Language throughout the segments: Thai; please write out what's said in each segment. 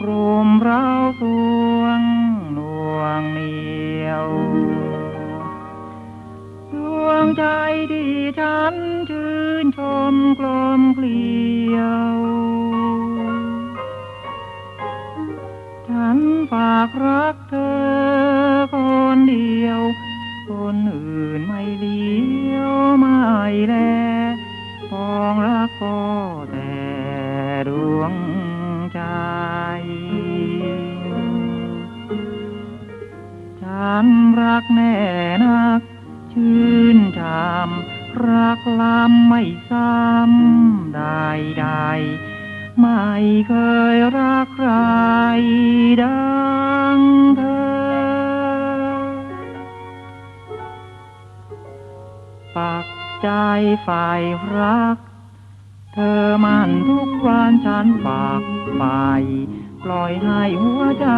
กรุมเราสวงหนวงเหนียวดวงใจดีฉันชื่นชมกลมเกลียว ฉันฝากรักเธอคนเดียว คนอื่นไม่เลี้ยว ฉันรักแน่นัก ชื่นชามรักลำไม่ซ้ำใดใดๆไม่เคยรักใครดังเธอ ปักใจฝ่ายรัก เธอมันทุกวันฉันฝากไป ปล่อยให้หัวใจ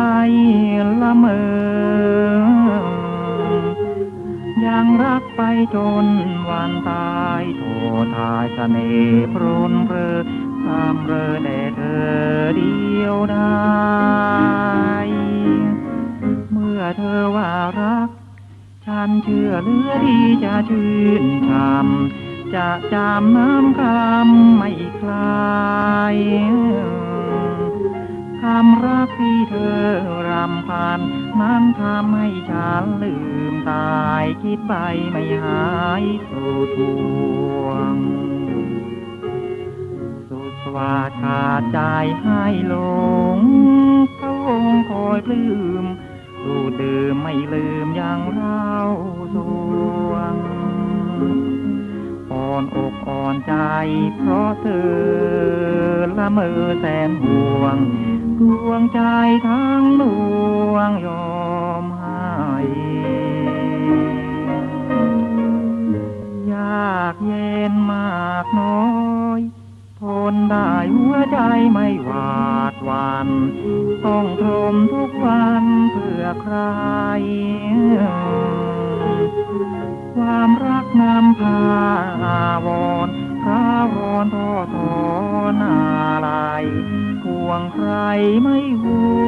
ละเมอ ยังรักไปจนวันตายโททายเสน่ห์พรุนเรอทำเรอแต่เธอเดียวได้เมื่อเธอว่ารัก ฉันเชื่อเหลือดีจะชื่นชม จะจำน้ำคำไม่คลายคำรักที่เธอรำพัน นั้นทำให้ฉันลืมตายคิดไปไม่หายสู่ทวง สุดสวาขาดใจให้หลงพระองคอยปลื้มสูดดื่มไม่ลืมอย่างเราสวง อ่อนอกอ่อนใจ เพราะเธอละเมอแสนห่วงดวงใจทั้งดวงยอมให้ยากเย็นมากน้อยทนได้หัวใจไม่หวาดหวัน ต้องทมทุกวันเพื่อใคร ความรักนำพาอาวรพระวรทอทอนาลายห่วงใครไม่ห่